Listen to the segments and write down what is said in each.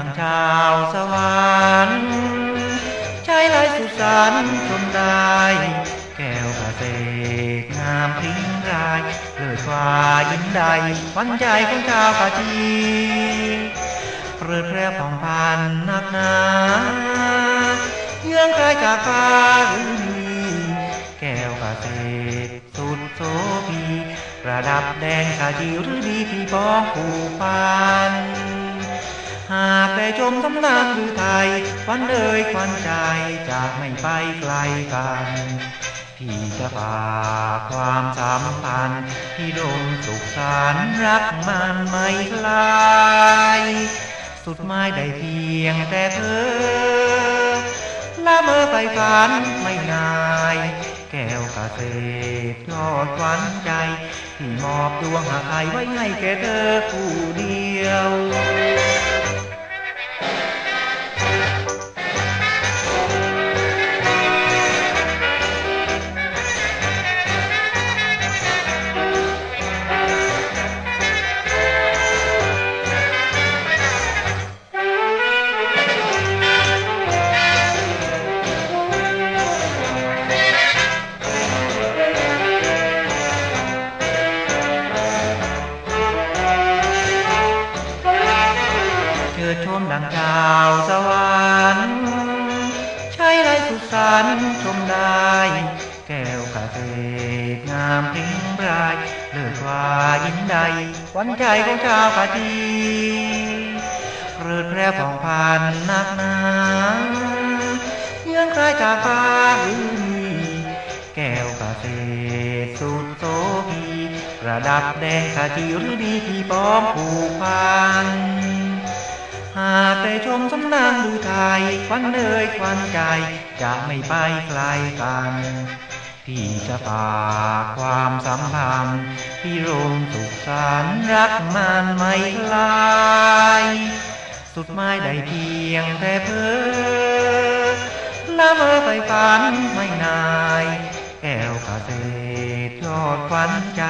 ดังชาวสวรรค์ใช้ลายสุสานชมได้ แก้วกระเสกงามพิ้งรายเลิศกว่ายิ่งใดวัญใจของชาวกาจีเรือแพร่ผ่องพันนักหนาเยื่องกายจากฟ้าหรือมีแก้วกระเสกสุดโสภีประดับแดงขาจีหรือดีพี่ป้องผู้พัน หากได้ชมตำนานหรือไทยควันเอ่ยควันใจจะไม่ไปไกลกันพี่จะฝากความสัมพันธ์ที่ดมสุขสันรักมันไม่คลายสุดหมายได้เพียงแต่เธอละเมอไปฝันไม่นาย แก้วกาเษตยอดควันใจที่มอบดวงหาไทยไว้ให้แก่เธอผู้ เชิดชมดังดาวสวรรค์ใช้ไรสุสานชมได้ แก้วกาเษงามพริ้งรายเลิศว่ายิ่งใดวัญใจของชาวกาจีเริดแพร่ผ่องพันนักหนาเยื่องคล้ายจากฟ้าหรือมีแก้วกาเษสุดโสภีระดับแดงขาจีหรือดีที่ป้อมผูกพันากได้ชมสำนางดูไทยควันเอ่ยควันใจจะไม่ไปไกลกันพี่จะฝากความสัมพันธ์ที่รวมสุขสันต์รักมันไม่ลายสุดหมายได้เพียงแต่เพ้อละเมอไปฝันไม่นายแก้วกาเษตรยอดควันใจ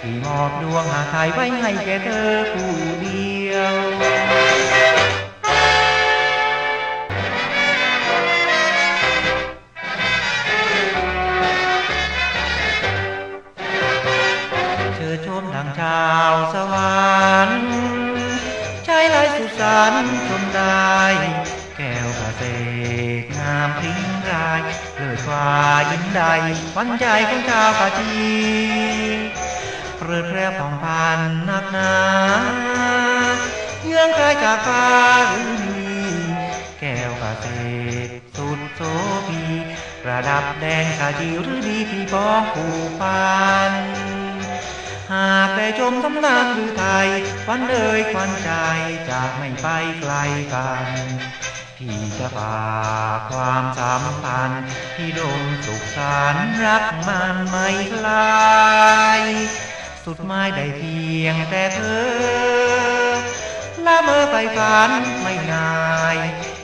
ที่มอบดวงหาไทยไว้ให้แก่เธอผู้เดียวาวสวรรค์ใช้ลายสุสานชมได้ แก้วกาเษตรงามพริ้งรายเลิศกว่ายิ่งใดขวัญใจของชาวกาจีเริดแพร่ผ่องพันนักหนาเยื่องคลายจากฟ้าหรือมีแก้วกาเษตรสุดโสภีประดับแดงขาจีหรือดีพี่ป้องผู้พันหา กได้ชมตำนานหรือไทยควันเอ่ยควันใจจะไม่ไปไกลกันพี่จะฝากความสัมพันธ์ที่ดมสุขสันต์รักมันไม่คลายสุดหมายได้เพียงแต่เธอละเมอไปฝันไม่นาย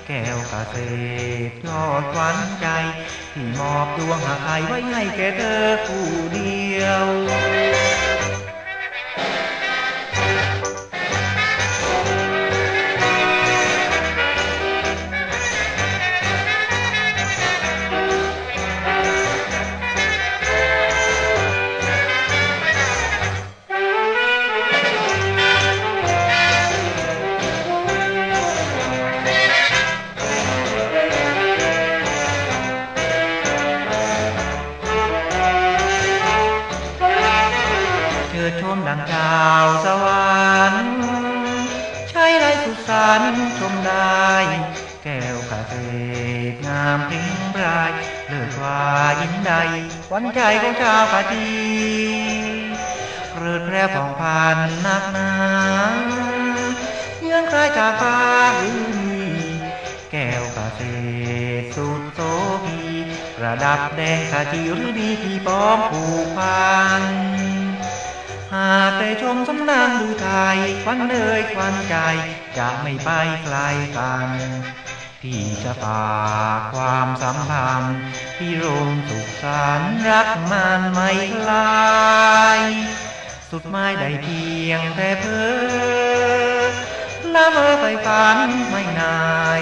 แก้วกาเษตรยอดควันใจ ที่มอบดวงหาไทยไว้ให้แก่เธอผู้เดียวาวสวรรค์ใช้ไรสุสานชมได้ แก้วกาเษงามพริ้งรายเลิศว่ายิ่งใดขวัญใจของชาวกาจีเริดแพร่ผ่องพันนักหนาเยื่องคล้ายจากฟ้าหรือมีแก้วกาเษสุดโสภีประดับแดงขาจีหรือดีที่ป้อมผูกพัน หากได้ชมสำนางดูไทยควันเอ่ยควันใจ จะไม่ไปไกลกันพี่จะฝากความสัมพันธ์ที่รวมสุขสันรักมันไม่ลาย สุดหมายได้เพียงแต่เพ้อละเมอไปฝันไม่นาย